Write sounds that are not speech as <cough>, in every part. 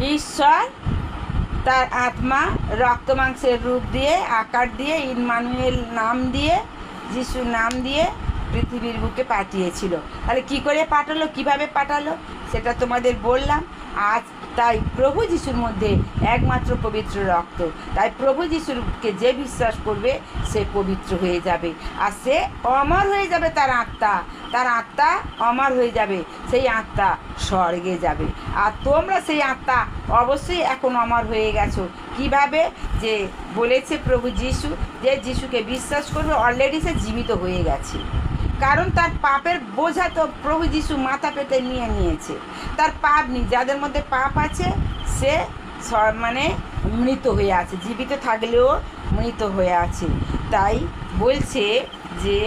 ঈশ্বর তার আত্মা রক্ত মাংসের রূপ দিয়ে, আকার দিয়ে ইনমানুয়েল নাম দিয়ে, যিশুর নাম দিয়ে পৃথিবীর বুকে পাঠিয়েছিল। তাহলে কি করে পাঠালো? কীভাবে পাঠালো? সেটা তোমাদের বললাম, আজ তাই প্রভু যিশুর মধ্যে একমাত্র পবিত্র রক্ত। তাই প্রভু যিশুরকে যে বিশ্বাস করবে, সে পবিত্র হয়ে যাবে। আর সে অমর হয়ে যাবে তার আত্মা। তার আত্মা অমর হয়ে যাবে, সেই আত্মা স্বর্গে যাবে। আর তোমরা সেই আত্মা অবশ্যই এখন অমর হয়ে গেছো। কীভাবে? যে বলেছে প্রভু যিশু, যে যিশুকে বিশ্বাস করবে অলরেডি সে জীবিত হয়ে গেছে। কারণ তার পাপের বোঝা তো প্রভু যিশু মাথা পেতে নিয়ে নিয়েছে। তার পাপ নেই, যাদের মধ্যে পাপ আছে, সে মানে মৃত হয়ে আছে, জীবিত থাকলেও মৃত হয়ে আছে। তাই বলছে যে,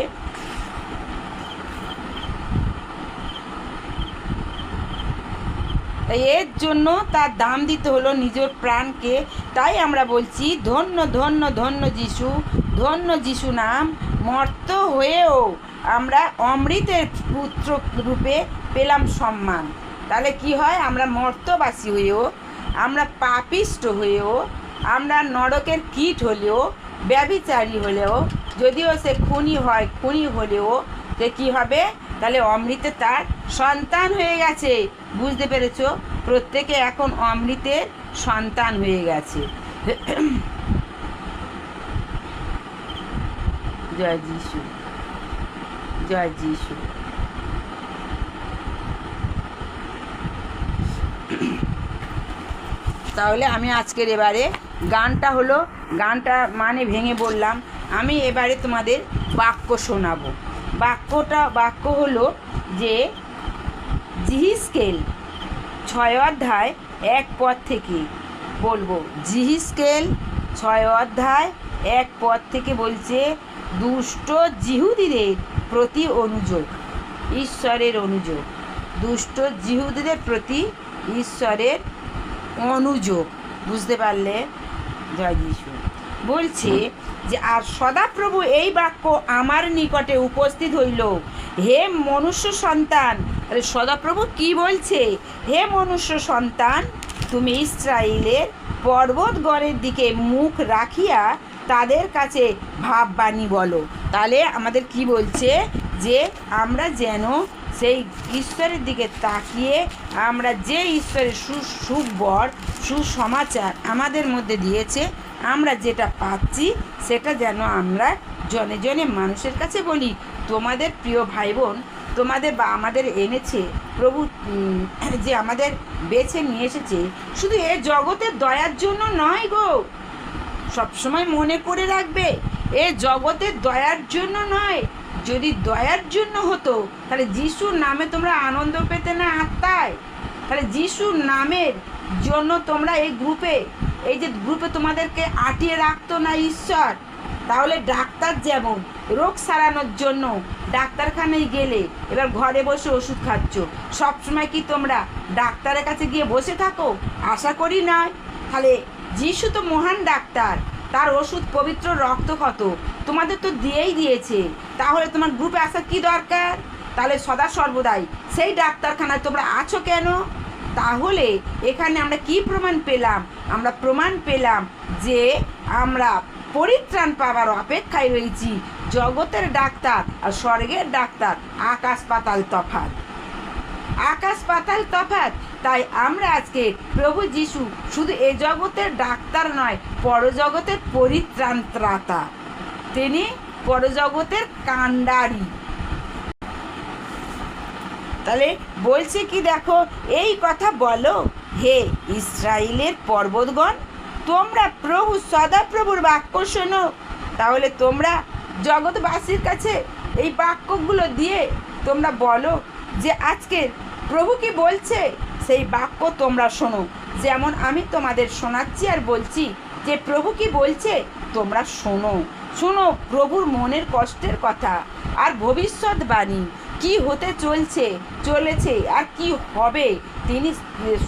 এর জন্য তার দাম দিতে হলো নিজের প্রাণকে। তাই আমরা বলছি, ধন্য ধন্য ধন্য যিশু ধন্য যিশু নাম, মর্ত হয়েও আমরা অমৃতের পুত্র রূপে পেলাম সম্মান। তাহলে কি হয়? আমরা মর্তবাসী হয়েও আমরা পাপিষ্ট হয়েও আমরা নরকের কীট হলেও, ব্যভিচারী হলেও, যদিও সে খুনি হয়, খুনি হলেও, সে কী হবে? তাহলে অমৃতে তার সন্তান হয়ে গেছে। বুঝতে পেরেছ? প্রত্যেকে এখন অমৃতের সন্তান হয়ে গেছে। <clears throat> জয় যিশু। জয় যিশু তাহলে আমি আজকের এবারে গানটা হলো, গানটা মানে ভেঙে বললাম, আমি এবারে তোমাদের বাক্য শোনাবো। বাক্যটা, বাক্য হলো যে, জিহিস্কেল ছয় অধ্যায় এক পদ থেকে বলব। জিহিস্কেল ছয় অধ্যায় এক পদ থেকে বলছে দুষ্ট জিহুদিদের প্রতি অনুযোগ। ঈশ্বরের অনুযোগ। দুষ্ট জিহুদিদের প্রতি ঈশ্বরের অনুযোগ। বুঝতে পারলে? জয় যিশু। বলছে যে, আর সদাপ্রভু এই বাক্য আমার নিকটে উপস্থিত হইল। হে মনুষ্য সন্তান আরে সদাপ্রভু কি বলছে? হে মনুষ্য সন্তান, তুমি ইসরায়েলের পর্বতগণের দিকে মুখ রাখিয়া তাদের কাছে ভাববাণী বলো। তাহলে আমাদের কি বলছে? যে আমরা যেন সেই ঈশ্বরের দিকে তাকিয়ে আমরা যে ঈশ্বরের সু সুবর সুসমাচার আমাদের মধ্যে দিয়েছে, আমরা যেটা পাচ্ছি সেটা যেন আমরা জনে জনে মানুষের কাছে বলি। তোমাদের প্রিয় ভাই বোন তোমাদের বা আমাদের এনেছে, প্রভু যে আমাদের বেছে নিয়ে এসেছে, শুধু এ জগতের দয়ার জন্য নয় গো। সবসময় মনে করে রাখবে, এ জগতের দয়ার জন্য নয়। যদি দয়ার জন্য হতো, তাহলে যিশুর নামে তোমরা আনন্দ পেতে না আত্মায় তাহলে যিশুর নামের জন্য তোমরা এই গ্রুপে, এই যে গ্রুপে তোমাদেরকে আটিয়ে রাখতো না ঈশ্বর, তাহলে ডাক্তার যেমন, রোগ সারানোর জন্য ডাক্তারখানায় গেলে এবার ঘরে বসে ওষুধ খাচ্ছ। সবসময় কি তোমরা ডাক্তারের কাছে গিয়ে বসে থাকো? আশা করি নয়। তাহলে যিশু তো মহান ডাক্তার, তার ওষুধ পবিত্র রক্ত কত তোমাদের তো দিয়েই দিয়েছে। তাহলে তোমার গ্রুপে আসা কি দরকার? তাহলে সদা সর্বদাই সেই ডাক্তারখানায় তোমরা আছো কেন? তাহলে এখানে আমরা কি প্রমাণ পেলাম? আমরা প্রমাণ পেলাম যে আমরা পরিত্রাণ পাবার অপেক্ষায় রয়েছি। জগতের ডাক্তার আর স্বর্গের ডাক্তার আকাশ পাতাল তফাৎ। আকাশ পাতাল তফাৎ তাই আমরা আজকে প্রভু যিশু শুধু এ জগতের ডাক্তার নয়, পরজগতের পরিত্রাণ ত্রাতা তিনি পরজগতের কাণ্ডারি। তাহলে বলছে কি দেখো, এই কথা বলো, হে ইসরায়েলের পর্বতগণ, তোমরা প্রভু, সদাপ্রভুর বাক্য শোনো। তাহলে তোমরা জগৎবাসীর কাছে এই বাক্যগুলো দিয়ে তোমরা বলো যে আজকের প্রভু কি বলছে? সেই বাক্য তোমরা শোনো। যেমন আমি তোমাদের শোনাচ্ছি আর বলছি, যে প্রভু কি বলছে, তোমরা শোনো। শোনো, প্রভুর মনের কষ্টের কথা। আর ভবিষ্যৎবাণী, কি হতে চলছে, চলেছে, আর কি হবে, তিনি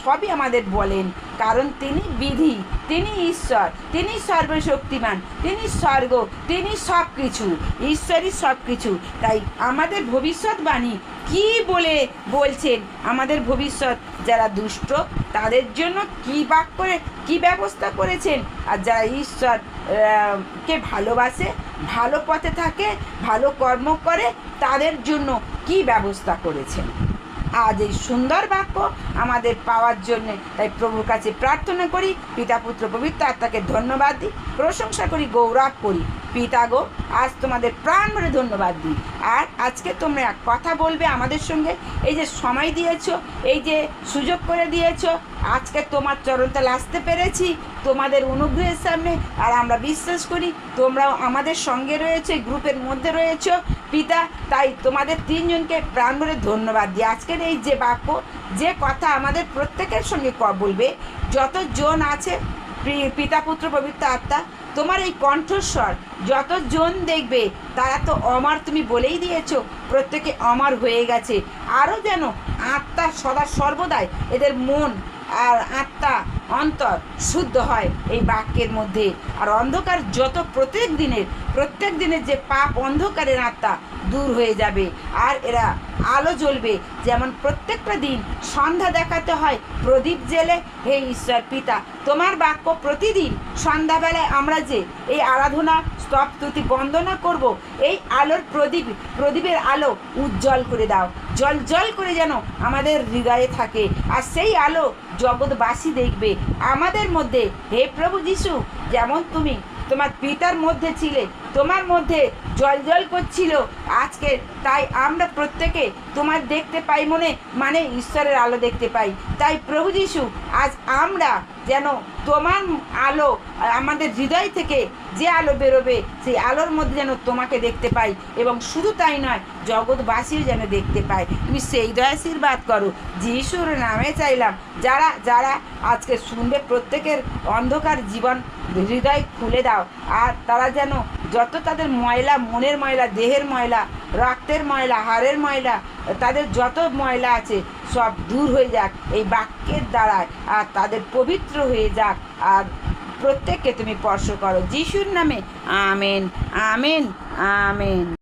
সবই আমাদের বলেন। কারণ তিনি বিধি, তিনি ঈশ্বর, তিনি সর্বশক্তিমান, তিনি স্বর্গ, তিনি সব কিছু ঈশ্বরই সব কিছু তাই আমাদের ভবিষ্যৎবাণী কি বলে বলছেন? আমাদের ভবিষ্যৎ যারা দুষ্ট, তাদের জন্য কি বাক করে, কি ব্যবস্থা করেছেন? আর যারা ঈশ্বর কে ভালোবাসে, ভালো পথে থাকে, ভালো কর্ম করে, তাদের জন্য কি ব্যবস্থা করেছেন? আজ এই সুন্দর বাক্য আমাদের পাওয়ার জন্য তাই প্রভুর কাছে প্রার্থনা করি, পিতা, পুত্র, পবিত্র আত্মাকে ধন্যবাদ দিই, প্রশংসা করি, গৌরব করি। পিতা গো, আজ তোমাদের প্রাণ ভরে ধন্যবাদ দিই। আর আজকে তোমরা এক কথা বলবে আমাদের সঙ্গে, এই যে সময় দিয়েছ, এই যে সুযোগ করে দিয়েছ, আজকে তোমার চরণতাল আসতে পেরেছি, তোমাদের অনুগ্রহের সামনে, আর আমরা বিশ্বাস করি তোমরাও আমাদের সঙ্গে রয়েছে গ্রুপের মধ্যে রয়েছো। পিতা, তাই তোমাদের তিনজনকে প্রাণ ভরে ধন্যবাদ দিই। আজকের এই যে বাক্য, যে কথা আমাদের প্রত্যেকের সঙ্গে ক বলবে, যত জন আছে পিতা, পুত্র, পবিত্র আত্মা তোমার এই কণ্ঠস্বর যতজন দেখবে, তারা তো অমর তুমি বলেই দিয়েছ, প্রত্যেকে অমর হয়ে গেছে। আরও যেন আত্মা সদা সর্বদাই এদের মন আর আত্মা অন্তর শুদ্ধ হয় এই বাক্যের মধ্যে। আর অন্ধকার যত প্রত্যেক দিনের প্রত্যেক দিনের যে পাপ অন্ধকারের আত্মা দূর হয়ে যাবে। আর এরা আলো জ্বলবে, যেমন প্রত্যেকটা দিন সন্ধ্যা দেখাতে হয় প্রদীপ জেলে হে ঈশ্বর পিতা, তোমার বাক্য প্রতিদিন সন্ধ্যাবেলায় আমরা যে এই আরাধনা, স্তব বন্দনা করব, এই আলোর প্রদীপ, প্রদীপের আলো উজ্জ্বল করে দাও। জল জল করে যেন আমাদের হৃদয়ে থাকে। আর সেই আলো জগৎবাসী দেখবে। আমাদের মধ্যে, হে প্রভু যিশু, যেমন তুমি, তোমার পিতার মধ্যে ছিলে তোমার মধ্যে জল জল করছিল আজকে। তাই আমরা প্রত্যেকে তোমার দেখতে পাই মনে মানে ঈশ্বরের আলো দেখতে পাই। তাই প্রভু যিশু, আজ আমরা যেন তোমার আলো, আমাদের হৃদয় থেকে যে আলো বেরোবে, সেই আলোর মধ্যে যেন তোমাকে দেখতে পাই। এবং শুধু তাই নয়, জগৎবাসীও যেন দেখতে পায়। তুমি সেই দয়াশীর্বাদ করো। যিশুর নামে চাইলাম, যারা যারা আজকে শুনবে, প্রত্যেকের অন্ধকার জীবন হৃদয় খুলে দাও। আর তারা যেন যত তাদের ময়লা, মনের ময়লা, দেহের ময়লা, রক্তের ময়লা, হাড়ের ময়লা, তাদের যত ময়লা আছে, সব দূর হয়ে যাক এই বাক্যের দ্বারায়, আর তাদের পবিত্র হয়ে যাক। আর প্রত্যেককে তুমি স্পর্শ করো। যিশুর নামে আমেন আমেন আমেন।